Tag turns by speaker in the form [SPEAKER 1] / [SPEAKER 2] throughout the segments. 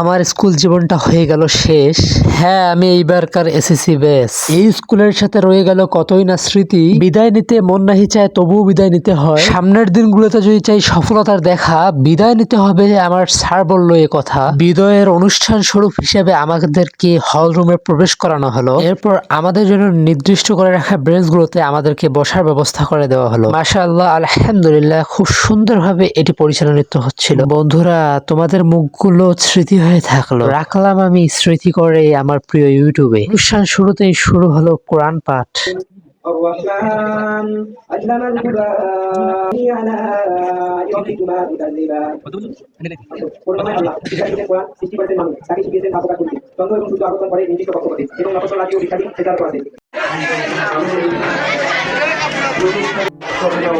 [SPEAKER 1] আমার স্কুল জীবনটা হয়ে গেল শেষ। হ্যাঁ আমি এইবারকার এসএসসি ব্যাস এই স্কুলের সাথে রয়ে গেল কতই না স্মৃতি। বিদায় নিতে মন নাহি চায়, তবুও বিদায় নিতে হয়। সামনের দিনগুলোতে যদি চাই সফলতার দেখা, বিদায় নিতে হবে আমার স্যার বলল এ কথা। বিদায়ের অনুষ্ঠান স্বরূপ হিসেবে আমাদেরকে হল রুমে প্রবেশ করানো হলো। এরপর আমাদের জন্য নির্দিষ্ট করে রাখা ব্রেঞ্চ গুলোতে আমাদেরকে বসার ব্যবস্থা করে দেওয়া হলো। মাশাআল্লাহ, আলহামদুলিল্লাহ, খুব সুন্দরভাবে এটি পরিচালনিত হচ্ছিল। বন্ধুরা, তোমাদের মুখগুলো স্মৃতি হয়ে থাকলো রাখলাম আমি স্মৃতি করে আমার প্রিয় ইউটিউবে অনুষ্ঠান শুরুতেই শুরু হলো কোরআন পাঠ
[SPEAKER 2] الرحمن علم القرآن على يومكما تكذبان করুণাময় আল্লাহ শিক্ষার্থীদের কোরআন সৃষ্টি করেছেন মানুষ তাকে শিখিয়েছেন ভাবকা করতে দ্বন্দ্ব এবং শুদ্ধ আবর্তন করে নির্দিষ্ট কক্ষপথে এবং নকশল রাজি ও শিক্ষার্থী সেটার আছে শুভেচ্ছা জানাবো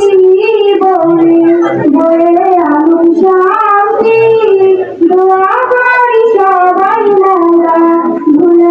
[SPEAKER 3] জীবনে বয়ে আলুক শান্তি দোয়া করি সবাই মোরা ভুলে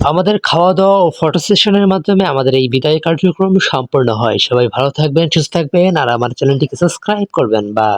[SPEAKER 1] আমাদের খাওয়া দাওয়া ও ফটো সেশনের মাধ্যমে আমাদের এই বিদায় কার্যক্রম সম্পূর্ণ হয়। সবাই ভালো থাকবেন, সুস্থ থাকবেন, আর আমার চ্যানেলটিকে সাবস্ক্রাইব করবেন। বা